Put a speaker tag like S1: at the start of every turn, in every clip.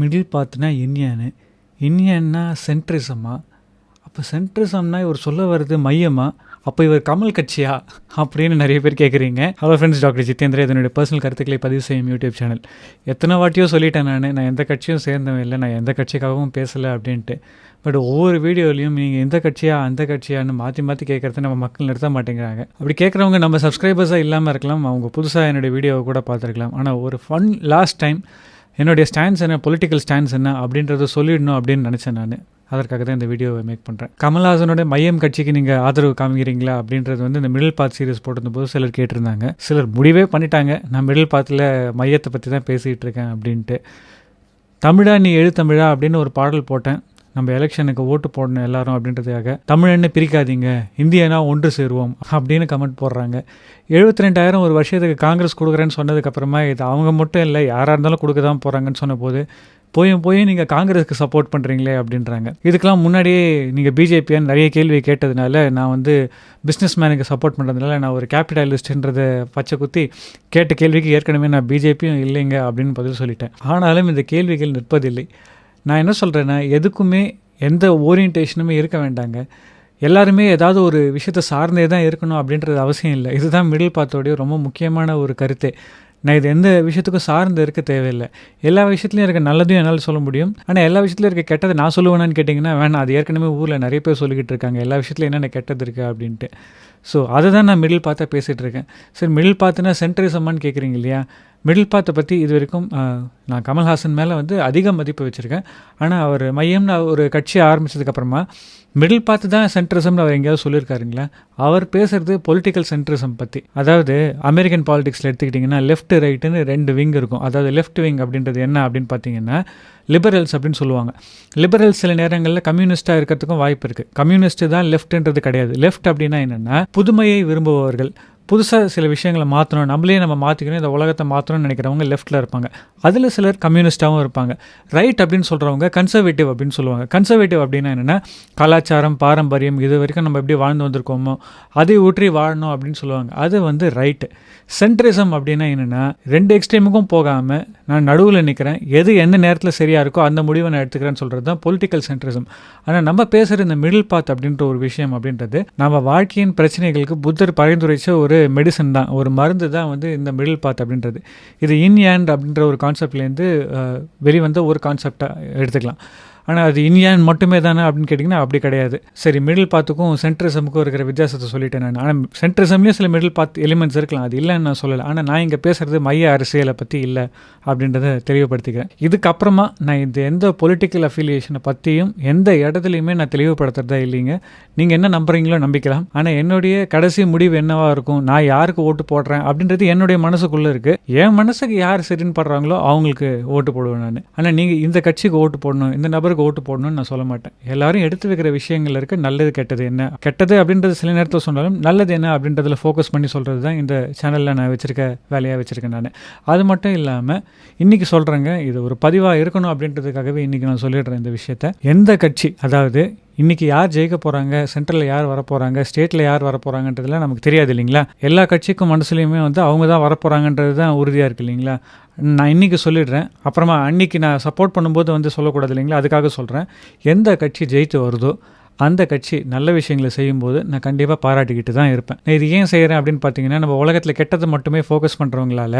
S1: Middle பார்த்துனா இன்யான்னு இந்தியன்னா சென்ட்ரிசமா அப்போ சென்ட்ரிசம்னா இவர் சொல்ல வர்றது மையமா? அப்போ இவர் கமல் கட்சியா? அப்படின்னு நிறைய பேர் கேட்குறீங்க ஹலோ ஃப்ரெண்ட்ஸ் டாக்டர் ஜிதேந்திர இதனுடைய பர்சனல் கருத்துக்களை பதிவு செய்யும் யூடியூப் சேனல் எத்தனை வாட்டியோ சொல்லிட்டேன் நான். நான் எந்த கட்சியும் சேர்ந்தவன் இல்லை. நான் எந்த கட்சிக்காகவும் பேசலை அப்படின்ட்டு. பட் ஒவ்வொரு வீடியோலையும் நீங்கள் எந்த கட்சியா அந்த கட்சியான்னு மாற்றி மாற்றி கேட்குறத நம்ம மக்கள் நிறுத்த மாட்டேங்கிறாங்க. அப்படி கேட்குறவங்க நம்ம சப்ஸ்கிரைபர்ஸாக இல்லாமல் இருக்கலாம். அவங்க புதுசாக என்னுடைய வீடியோவை கூட பார்த்துருக்கலாம். ஆனால் ஒரு ஃபன் லாஸ்ட் டைம் என்னுடைய ஸ்டாண்ட்ஸ் என்ன? பொலிட்டிக்கல் ஸ்டாண்ட்ஸ் என்ன? அப்படின்றத சொல்லிடணும் அப்படின்னு நினச்சேன் நான். அதற்காக தான் இந்த வீடியோவை மேக் பண்ணுறேன் கமல்ஹாசனோட மையம் கட்சிக்கு நீங்கள் ஆதரவு காமிக்கிறீங்களா? அப்படின்றது வந்து இந்த மிடில் பாத் சீரிஸ் போட்டிருந்தபோது சிலர் கேட்டிருந்தாங்க. சிலர் முடிவே பண்ணிட்டாங்க. நான் மிடில் பாத்தில் மையத்தை பற்றி தான் பேசிகிட்டு இருக்கேன் அப்படின்ட்டு. தமிழா நீ எழுத்தமிழா அப்படின்னு ஒரு பாடல் போட்டேன். நம்ம எலெக்ஷனுக்கு ஓட்டு போடணும் எல்லாரும் அப்படின்றதுக்காக தமிழன்னு பிரிக்காதீங்க இந்தியனா ஒன்று சேருவோம் அப்படின்னு கமெண்ட் போடுறாங்க. எழுபத்தி ரெண்டாயிரம் ஒரு வருஷத்துக்கு காங்கிரஸ் கொடுக்குறேன்னு சொன்னதுக்கப்புறமா இது அவங்க மட்டும் இல்லை யாராக இருந்தாலும் கொடுக்க தான் போகிறாங்கன்னு சொன்னபோது போயும் போய் நீங்கள் காங்கிரஸுக்கு சப்போர்ட் பண்ணுறீங்களே அப்படின்றாங்க. இதுக்கெல்லாம் முன்னாடியே நீங்கள் பிஜேபியான்னு நிறைய கேள்வி கேட்டதுனால நான் வந்து பிஸ்னஸ் மேனுக்கு சப்போர்ட் பண்ணுறதுனால நான் ஒரு கேபிட்டலிஸ்ட்ன்றதை பச்சை குத்தி கேட்ட கேள்விக்கு ஏற்கனவே நான் பிஜேபியும் இல்லைங்க அப்படின்னு பதில் சொல்லிட்டேன். ஆனாலும் இந்த கேள்விகள் நிற்பதில்லை. நான் என்ன சொல்கிறேன்னா எதுக்குமே எந்த ஓரியன்டேஷனுமே இருக்க வேண்டாங்க. எல்லாருமே ஏதாவது ஒரு விஷயத்தை சார்ந்தே தான் இருக்கணும் அப்படின்றது அவசியம் இல்லை. இதுதான் மிடில் பாத்தோடைய ரொம்ப முக்கியமான ஒரு கருத்தே. நான் இது எந்த விஷயத்துக்கும் சார்ந்து இருக்க தேவையில்லை. எல்லா விஷயத்துலையும் இருக்க நல்லதையும் என்னால் சொல்ல முடியும். ஆனால் எல்லா விஷயத்துலையும் இருக்க கெட்டதை நான் சொல்லுவேனான்னு கேட்டிங்கன்னா வேணாம். அது ஏற்கனவே ஊரில் நிறைய பேர் சொல்லிக்கிட்டு இருக்காங்க. எல்லா விஷயத்துலையும் என்னென்ன கெட்டது இருக்குது அப்படின்ட்டு. ஸோ அதை தான் நான் மிடில் பார்த்தா பேசிகிட்டு இருக்கேன் சரி மிடில் பார்த்துனா சென்ட்ரிசம்மான்னு கேட்குறீங்க இல்லையா? மிடில் பார்த்த பற்றி இது வரைக்கும் நான் கமல்ஹாசன் மேலே வந்து அதிக மதிப்பு வச்சுருக்கேன். ஆனால் அவர் மையம்னு ஒரு கட்சி ஆரம்பித்ததுக்கப்புறமா மிடில் பார்த்து தான் சென்ட்ரிசம்னு அவர் எங்கேயாவது சொல்லியிருக்காருங்களா? அவர் பேசுகிறது பொலிட்டிக்கல் சென்ட்ரிசம் பற்றி அதாவது அமெரிக்கன் பாலிடிக்ஸில் எடுத்துக்கிட்டிங்கன்னா லெஃப்ட் ரைட்டுன்னு ரெண்டு விங் இருக்கும். அதாவது லெஃப்ட் விங் அப்படின்றது என்ன அப்படின்னு பார்த்தீங்கன்னா லிபரல்ஸ் அப்படின்னு சொல்லுவாங்க. லிபரல்ஸ் சில நேரங்களில் கம்யூனிஸ்ட்டாக இருக்கிறதுக்கும் வாய்ப்பு இருக்குது கம்யூனிஸ்ட்டு தான் லெஃப்ட்ன்றது கிடையாது. லெஃப்ட் அப்படின்னா என்னென்னா புதுமையை விரும்புபவர்கள். புதுசாக சில விஷயங்களை மாற்றணும் நம்மளே நம்ம மாற்றிக்கணும் இந்த உலகத்தை மாற்றணும்னு நினைக்கிறவங்க லெஃப்ட்டில் இருப்பாங்க. அதில் சிலர் கம்யூனிஸ்ட்டாகவும் இருப்பாங்க. ரைட் அப்படின்னு சொல்கிறவங்க கன்சர்வேட்டிவ் அப்படின்னு சொல்லுவாங்க. கன்சர்வேட்டிவ் அப்படின்னா என்னென்னா கலாச்சாரம் பாரம்பரியம் இது வரைக்கும் நம்ம எப்படி வாழ்ந்து வந்திருக்கோமோ அதை ஊற்றி வாழணும் அப்படின்னு சொல்லுவாங்க. அது வந்து ரைட்டு சென்ட்ரிசம் அப்படின்னா என்னென்னா ரெண்டு எக்ஸ்ட்ரீமுக்கும் போகாமல் நான் நடுவில் நிற்கிறேன் எது எந்த நேரத்தில் சரியாக இருக்கோ அந்த முடிவை நான் எடுத்துக்கிறேன்னு சொல்கிறது தான் பொலிட்டிக்கல் சென்ட்ரிசம் ஆனால் நம்ம பேசுகிற இந்த மிடில் பாத் அப்படின்ற ஒரு விஷயம் அப்படின்றது நம்ம வாழ்க்கையின் பிரச்சனைகளுக்கு புத்தர் பரிந்துரைச்ச ஒரு மெடிசன் தான். ஒரு மருந்து தான் வந்து இந்த மிடில் பாத் அப்படின்றது. இது இன் ஏண்ட் அப்படின்ற ஒரு கான்செப்ட்லேருந்து வெளிவந்த ஒரு கான்செப்டாக எடுத்துக்கலாம். ஆனால் அது இந்தியான் மட்டுமே தானே அப்படின்னு கேட்டிங்கன்னா அப்படி கிடையாது. சரி மிடில் பாத்துக்கும் சென்ட்ரிசமுக்கும் இருக்கிற வித்தியாசத்தை சொல்லிட்டேன் நான். ஆனால் சென்ட்ரிசம்லேயும் சில மிடில் பாத் எலிமெண்ட்ஸ் இருக்கலாம். அது இல்லைன்னு நான் சொல்லலை. ஆனால் நான் இங்கே பேசுகிறது மைய அரசியலை பற்றி இல்லை அப்படின்றத தெளிவுபடுத்திக்கிறேன். இதுக்கப்புறமா நான் இந்த எந்த பொலிட்டிக்கல் அஃபிலியேஷனை பற்றியும் எந்த இடத்துலையுமே நான் தெளிவுபடுத்துறதா இல்லைங்க. நீங்கள் என்ன நம்புறீங்களோ நம்பிக்கலாம். ஆனால் என்னுடைய கடைசி முடிவு என்னவாக இருக்கும்? நான் யாருக்கு ஓட்டு போடுறேன்? அப்படின்றது என்னுடைய மனசுக்குள்ளே இருக்குது என் மனசுக்கு யார் சரின்னு படுறாங்களோ அவங்களுக்கு ஓட்டு போடுவேன் நான். ஆனால் நீங்கள் இந்த கட்சிக்கு ஓட்டு போடணும் இந்த நபருக்கு யாருக்கு ஓட்டு போடணும்னு நான் சொல்ல மாட்டேன். எல்லாரும் எடுத்து வைக்கிற விஷயங்கள் இருக்குது நல்லது கெட்டது என்ன? கெட்டது அப்படின்றது சில நேரத்தில் சொன்னாலும் நல்லது என்ன அப்படின்றதில் ஃபோக்கஸ் பண்ணி சொல்கிறது தான் இந்த சேனலில் நான் வச்சுருக்க வேலையாக வச்சுருக்கேன் நான். அது மட்டும் இல்லாமல் இன்றைக்கி சொல்கிறேங்க இது ஒரு பதிவாக இருக்கணும் அப்படின்றதுக்காகவே இன்றைக்கி நான் சொல்லிடுறேன் இந்த விஷயத்த. எந்த கட்சி அதாவது இன்றைக்கி யார் ஜெயிக்க போகிறாங்க சென்ட்ரலில் யார் வரப்போகிறாங்க ஸ்டேட்டில் யார் வரப்போகிறாங்கன்றதுலாம் நமக்கு தெரியாது இல்லைங்களா? எல்லா கட்சிக்கும் மனசுலையுமே வந்து அவங்க தான் வரப்போகிறாங்கன்றது தான் உறுதியாக இருக்குது இல்லைங்களா? நான் இன்றைக்கி சொல்லிடுறேன். அப்புறமா அன்றைக்கி நான் சப்போர்ட் பண்ணும்போது வந்து சொல்லக்கூடாது இல்லைங்களா? அதுக்காக சொல்கிறேன் எந்த கட்சி ஜெயித்து வருதோ அந்த கட்சி நல்ல விஷயங்களை செய்யும்போது நான் கண்டிப்பாக பாராட்டிக்கிட்டு தான் இருப்பேன். நான் இது ஏன் செய்கிறேன் அப்படின்னு பார்த்தீங்கன்னா நம்ம உலகத்தில் கெட்டதை மட்டுமே ஃபோக்கஸ் பண்ணுறவங்களால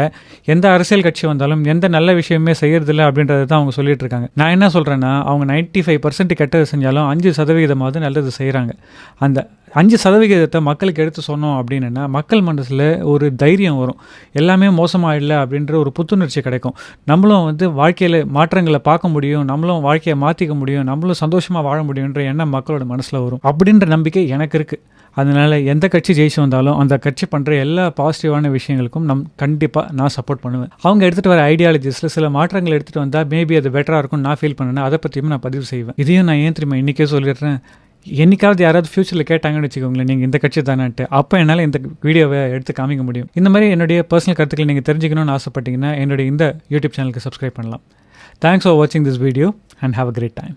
S1: எந்த அரசியல் கட்சி வந்தாலும் எந்த நல்ல விஷயமே செய்யறதில்ல அப்படின்றத தான் அவங்க சொல்லிட்டு இருக்காங்க. நான் என்ன சொல்கிறேன்னா அவங்க நைன்ட்டி ஃபைவ் பர்சன்ட் கெட்டது செஞ்சாலும் அஞ்சு சதவீதமாவது நல்லது செய்கிறாங்க அந்த அஞ்சு சதவிகிதத்தை மக்களுக்கு எடுத்து சொன்னோம் அப்படின்னா மக்கள் மனசில் ஒரு தைரியம் வரும். எல்லாமே மோசமாக இல்லை அப்படின்ற ஒரு புத்துணர்ச்சி கிடைக்கும். நம்மளும் வந்து வாழ்க்கையில் மாற்றங்களை பார்க்க முடியும் நம்மளும் வாழ்க்கையை மாற்றிக்க முடியும் நம்மளும் சந்தோஷமாக வாழ முடியுன்ற எண்ணம் மக்களோட மனசில் வரும். அப்படின்ற நம்பிக்கை எனக்கு இருக்குது அதனால் எந்த கட்சி ஜெயிச்சு வந்தாலும் அந்த கட்சி பண்ணுற எல்லா பாசிட்டிவான விஷயங்களுக்கும் நம் கண்டிப்பாக நான் சப்போர்ட் பண்ணுவேன். அவங்க எடுத்துகிட்டு வர ஐடியாலஜிஸில் சில மாற்றங்கள் எடுத்துகிட்டு வந்தால் மேபி அது பெட்டராக இருக்கும் நான் ஃபீல் பண்ணேன் அதை பற்றியும் நான் பதிவு செய்வேன். இதையும் நான் ஏன் தெரியுமா இன்றைக்கே சொல்லிடுறேன். என்னைக்காவது யாராவது ஃப்யூச்சரில் கேட்டாங்கன்னு வச்சுக்கோங்களேன் நீங்கள் இந்த கட்சி தானேன்ட்டு அப்போ என்னால் இந்த வீடியோவை எடுத்து காமிக்க முடியும். இந்த மாதிரி என்னுடைய பர்சனல் கருத்துக்களை நீங்கள் தெரிஞ்சுக்கணும்னு ஆசைப்பட்டீங்கன்னா என்னுடைய இந்த யூடியூப் சேனலுக்கு சப்ஸ்கிரைப் பண்ணலாம். தேங்க்ஸ் ஃபார் வாட்சிங் this video and have a great time